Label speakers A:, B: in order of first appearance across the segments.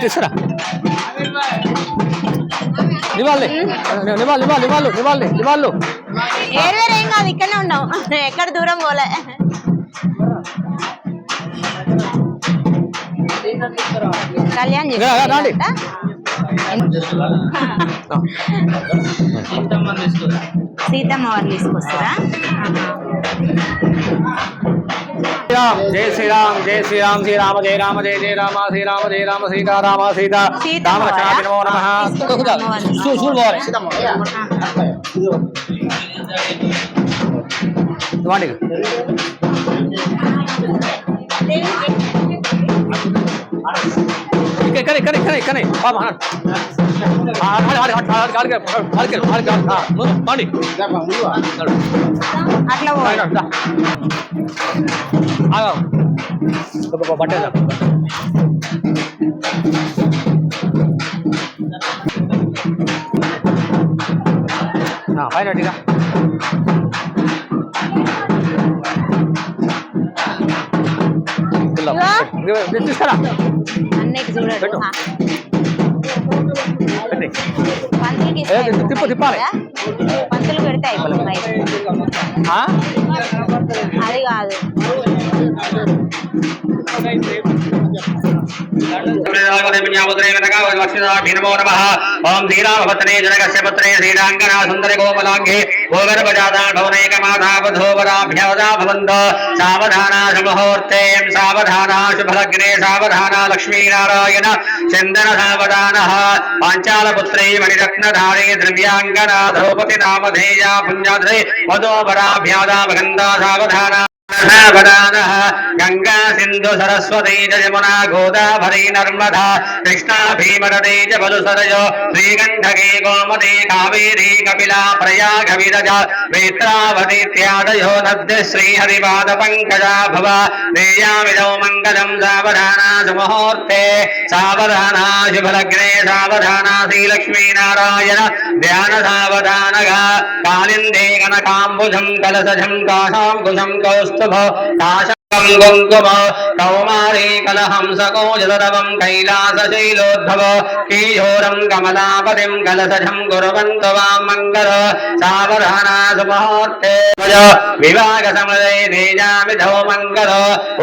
A: తీసుకురా నివాళి నివాళి నివాళి నివాళు నివాళి నివాళు
B: ఏరు వేరు ఏం కాదు ఇక్కడనే ఉన్నాం ఎక్కడ దూరం పోలే కళ్యాణ్. సీతమ్మ వారు తీసుకొస్తారా
A: శ్రీరామ్ జై శ్రీరామ్ జై శ్రీరామ్ శ్రీరామ జయ రామ జయ జయ రామ శ్రీరామ జయ రామ సీతారామ సీత రామ? నమో నమ.
B: సీతమ్మ వారిని.
A: చూడు చూడు పోవాలి ఇవ్వండి ఇక్కడ ఇక్కడ ఇక్కడ ఇక్కడ ఇక్కడ బాబా పండి
B: అట్లా పోవాలి
A: పట్టేదా పైన ఇక తీసుకురా
B: అన్నయ్యకి చూడండి. పంతులకి
A: తిప్పు, తిప్పాలి.
B: పంతులు పెడితే.
A: ఆ?
B: అది కాదు
C: ओम धीराभपत्ने जनकस्य पत्रे श्रीराङ्गना सुन्दर गोपलाङ्घे गोगर्भजाता ढौनैकमाधावधोपराभ्यवदा भवन्त सावधाना शुभमुहूर्तेयं सावधाना सवधान सावधाना लक्ष्मीनारायण चन्दन सावधानः पाञ्चालपुत्रे मणिरत्नधारे द्रव्याङ्गना द्रौपति नामधेया గంగా సింధు సరస్వతీ చ యమునా గోదావరి నర్మదా కృష్ణా భీమరదే చ బలు సరయో శ్రీగంధకే గోమతి కావేరీ కపిలా ప్రయాగ విరజ వేత్రావతీత్యాదయో నద్య శ్రీహరిపాద పంకజా భవ దేయామిదౌ మంగళం సావధానా సుముహూర్తే సావధానా శుభలగ్నే సావధానా శ్రీలక్ష్మీనారాయణ ధ్యాన సావధానగా కాళిందే కనకాంబుజం కలసజం 怎么打下？కౌమారీ కలహంసకో జదరవం కైలాసశైలోద్భవ కీయోరం కమలాపతిం కలసజం కుర్వంతు వాం మంగళ సావధానా వివాహ సమదే తేజామిధో మంగళ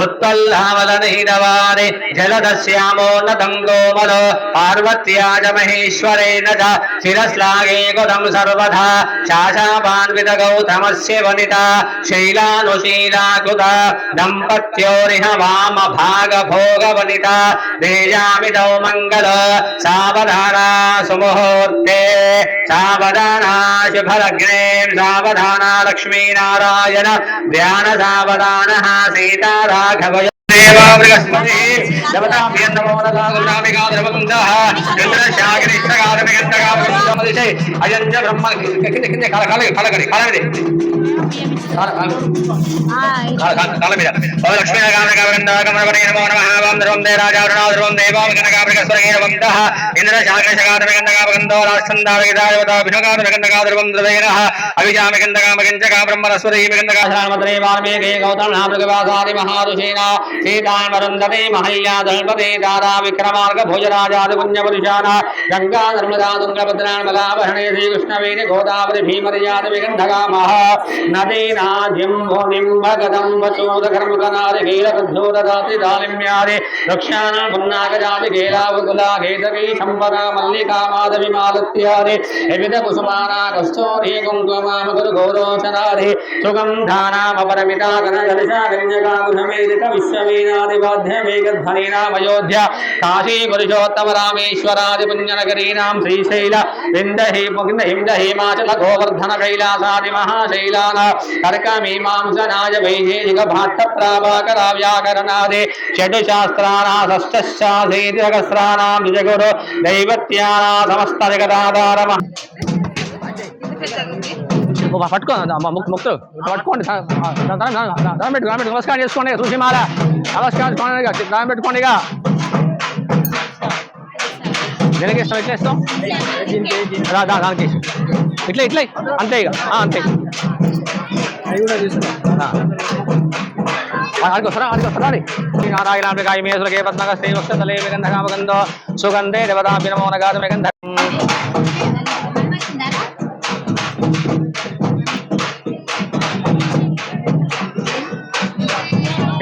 C: ఉత్పల్లావల నీరవారి జలదశ్యామోన్నతం గోమల పార్వత్యా చ మహేశ్వరేణ చ శిరశ్లాఘే గుదం సర్వదా శాశాపాన్విత గౌతమస్య వనిత శైలానుశీలాకృత దంపత్యోరిహ संपत्म भाग भोग वनिता देयामिदौ मंगल सवधाना सुमुहूर्ते सवधाना शुभलग्ने सवधाना लक्ष्मी नारायण ध्यान सवधान सीता राघव देवा राघवय देवामृगस्पते బృహస్పతి దేవతాభ్యం నమో నమః ద్రవకుందః బ్రహ్మ కింద కింద కాల కాల కాల కడి కాల మీద కాల కాల కాల కాల మీద. ఓ లక్ష్మీ నమో నమః. వాం ధ్రువం దే దేవాం వందః. ధ్రువేనః గౌతమనామృగవాసాది మహల్యా విక్రమార్గ భోజరాజాది పుణ్యపురుషాన గంగా నర్మదా తుంగభద్రాన్మలావహణే శ్రీకృష్ణవేణి గోదావరి భీమర్యాద విగంధగామః నదీనాద్యం భూమిం భగదం వచోదకర్మకనాది గీలబుద్ధోదదాతి దాలిమ్యాది వృక్షాణ పున్నాగజాతి గేలావకులా గేదవీ సంపద మల్లికా మాధవి మాలత్యాది వివిధ కుసుమానా కస్తూరి కుంకుమామకురు గౌరోచనాది సుగంధానామపరమితా గణదర్శా గణ్యగామునమేదిక విశ్వవీనాది బాధ్యమేకధ్వనీనామయోధ్య కాశీ పురుషోత్తమ రామేశ్వరాది పుణ్యనగరీనాం శ్రీశైల విందహి ముగింద గోవర్ధన కైలాసాది మహాశైలాన తర్కమీమాంసనాయ వైదేశిక భాట్ట ప్రాభాకర వ్యాకరణాది షడు శాస్త్రానా నిజగురు దైవత్యానా సమస్త జగదాధారమ
A: పట్టుకోండి పట్టుకో పట్టుకోండి దా- దా- నమస్కారం చేసుకోండి చూసి నమస్కారం చేసుకోండి ఇక పెట్టుకోండి ఇస్తాం ఇట్లా ఇస్తాం దానికి. ఇట్లా ఇట్లా. అంతే ఇక. అంతే. ఆ.
C: అదిగో సరా అదిగో సరాలి శ్రీ నారాయణాంబికాయ మే సులగే పద్మక శ్రీ వక్షతలే విగంధకామగంధో సుగంధే దేవతాభి నమో నగాదు విగంధ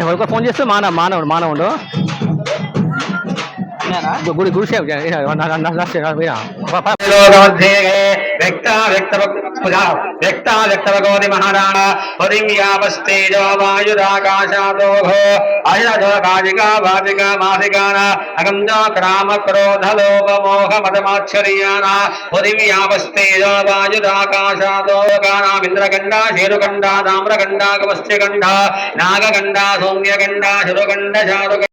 C: ఎవరికో ఫోన్ చేస్తే మానవ మానవుడు మానవుడు. గుడి గుడి సేవ
D: వ్యక్త వ్యక్త వ్యక్త వ్యక్త భగవతి మహారాణ. హరిమ్యాపస్తేజో వాయురాకాశాదోహో అయజో కాజికా భావికా మాసికాన అగంజో క్రామ క్రోధ లోభ మోహ మదమాశ్చర్యాన హరిమ్యాపస్తేజో వాయురాకాశాదోగానామింద్రగండా శేరుగండా తామ్రగండా కవస్యగండా నాగగండా సౌమ్యగండా శురుగండ చారుగండ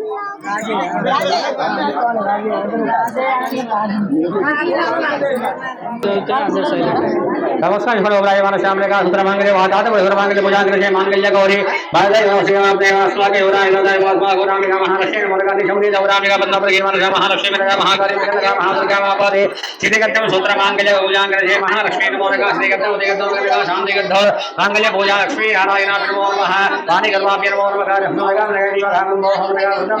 C: नमस्कार ईश्वर ओबराय मान श्याम रेखा सुत्र मांगले वादात वैभव मांगले पूजांग्र से मांगल्य गौरी भारत हम अपने स्वागे ओराय नदाय महात्मा गोराम का महालक्ष्मी मरकादि शमनी दौराम का बंदा प्रगे मान श्याम महालक्ष्मी का महाकाली का महादुर्गा महापादे सिद्धगतम सूत्र मांगल्य पूजांग्र से महालक्ष्मी नमो रेखा सिद्धगतम उदयगतम रेखा शांति गद्धव मांगल्य पूजा लक्ष्मी नारायण मोर नमः पानी गर्भाभ्य नमो नमः नमो नमः नमो नमः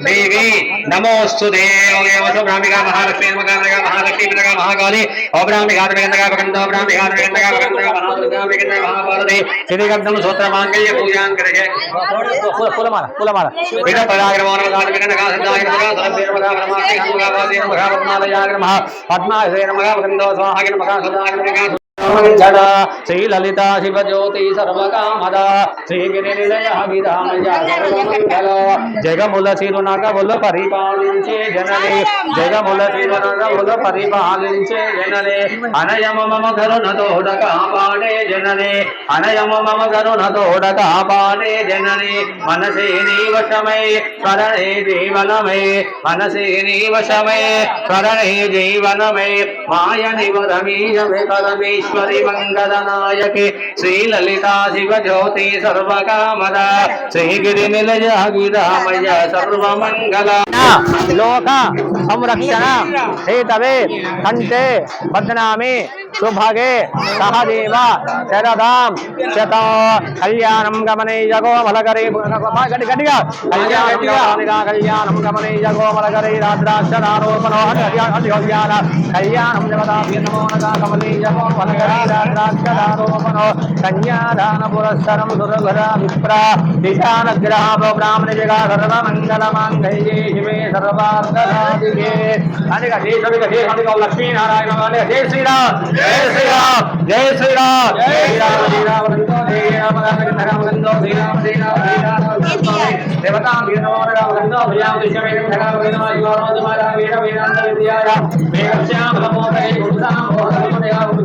C: देवी नमोस्तु देव ब्राह्मिका महालक्ष्मी नमका महालक्ष्मी नमका महाकाली अब्राह्मी घात गंधका भगंधा अब्राह्मी घात गंधका भगंधका महादुर्गामी गंधका महाभारती श्री सूत्र मांगल्य पूजा करजे फूलमाला फूलमाला स्वाहा జడ శ్రీ లలిత సర్వకామద శ్రీ గిరినిలయ విధామయ జగముల చిరునగములు పరిపాలించే జనని జగముల చిరునగములు పరిపాలించే జనని అనయము మమ కరుణ తోడ కాపాడే జనని అనయము మమ కరుణ తోడ కాపాడే జనని మనసే నీ వశమై స్మరణే జీవనమై మనసే నీ వశమై స్మరణే జీవనమై మాయ నివరమీయమే పరమేశ్వరి सरस्वती मंगल नायक श्री ललिता दिवङ्गदनायके श्रीललिताधिपज्योति सर्वकामदा श्रीगिरिनिलयागिरामय सर्वमङ्गला लोका, संरक्षण हे तवे कण्ठे, बदनामे सुभागे सहदेवा, शरदाम, शतो कल्याणम गमने जगो मलगरे गट गटिया कल्याणम गमनिदा कल्याणम गमने जगो मलगरे राद्राक्षरारोपणो हरियान कल्याणम देवता नमो नगा कमने जगो मलगरे राद्राक्षरारोपणो कन्यादान पुरस्सरम दुर्गरा विप्रा दिशान ग्रह ब्राह्मण जगा सर्व मंगल मांगये हिमे सर्वार्थ साधिके अनेक जय सभी जय सभी लक्ष्मी नारायण वाले जय श्री राम जय జై శ్రీరామ్ జై శ్రీరామ్ జై శ్రీరామ శ్రీరామ జై రామ రామ రామ గంధో శ్రీరామ శ్రీరామ శ్రీరామ దేవతా రామ గంధో విశ్వమే రామ గంధో వీర వీరాంత విద్యాయ మేఘశ్యామ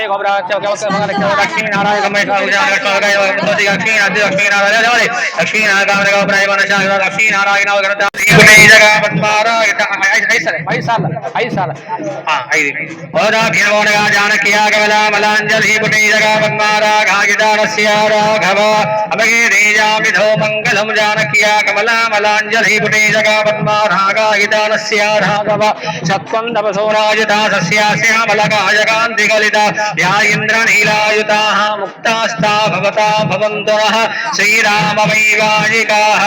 C: रे गोबरा चौके लक्ष्मी नारायण गमे लक्ष्मी लक्ष्मी नारायण लक्ष्मी नारायण गोबरा लक्ष्मी नारायण மங்கலம் ஜானக்கியா கமலா மலாஞ்சலி புட்டே ஜகாபத்மா ராகா இதானஸ்யா ராகவ சத்வம் தபசோ ராஜதா சஸ்யா சியாமலகா ஜகாந்திகலிதா ध्यान्द्रनीलायुताः मुक्तास्ता भवता भवन्तुनः श्रीरामवैवाजिकाः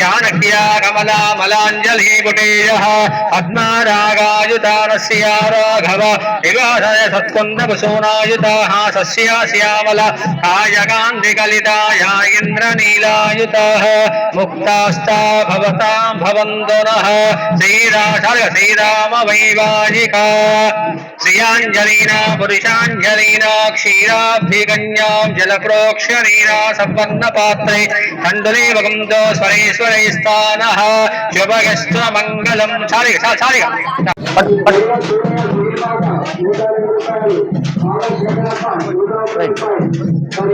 C: जानक्या कमलामलाञ्जलीपुटेयः पद्मारागायुतानस्या राघव निवासय सत्कुन्दपसूनायुताः सस्या श्यामल आयगान्धिकलिताया इन्द्रनीलायुताः मुक्तास्ता भवतां भवन्तुनः श्रीरा श्रीरामवैवाजिका श्रियाञ्जलिना पुरुषान् भञ्जनीना क्षीराभ्यगण्यां जलप्रोक्षणीना सम्पन्नपात्रे तण्डुलीवगन्त स्वरेश्वरैस्थानः शुभगस्त्वमङ्गलं सारिक सारिक पट पट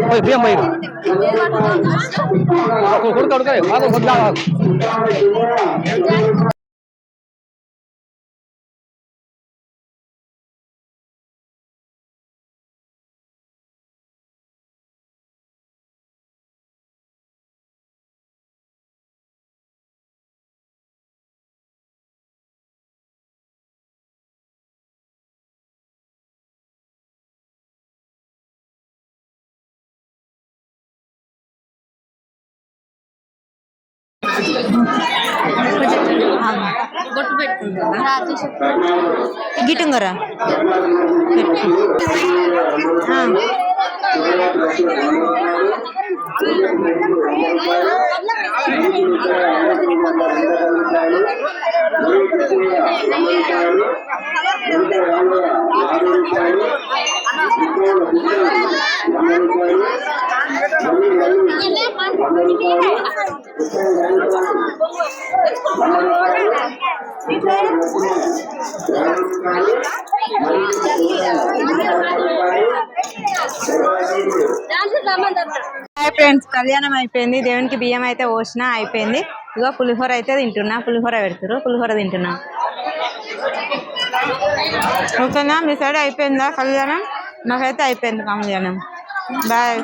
C: ओए भैया मैं బొట్టు పెట్టుకుంటా
B: గిటంగరా? పెట్టు ఫ్రెండ్స్ కళ్యాణం అయిపోయింది. దేవునికి బియ్యం అయితే పోసిన అయిపోయింది. ఇగో పులిహోర అయితే తింటున్నా. పులిహోర పెడుతురు పులిహోర తింటున్నా. ఓకేనా? మీ సైడ్ అయిపోయిందా కళ్యాణం? నాకైతే అయిపోయింది కళ్యాణం. బాయ్.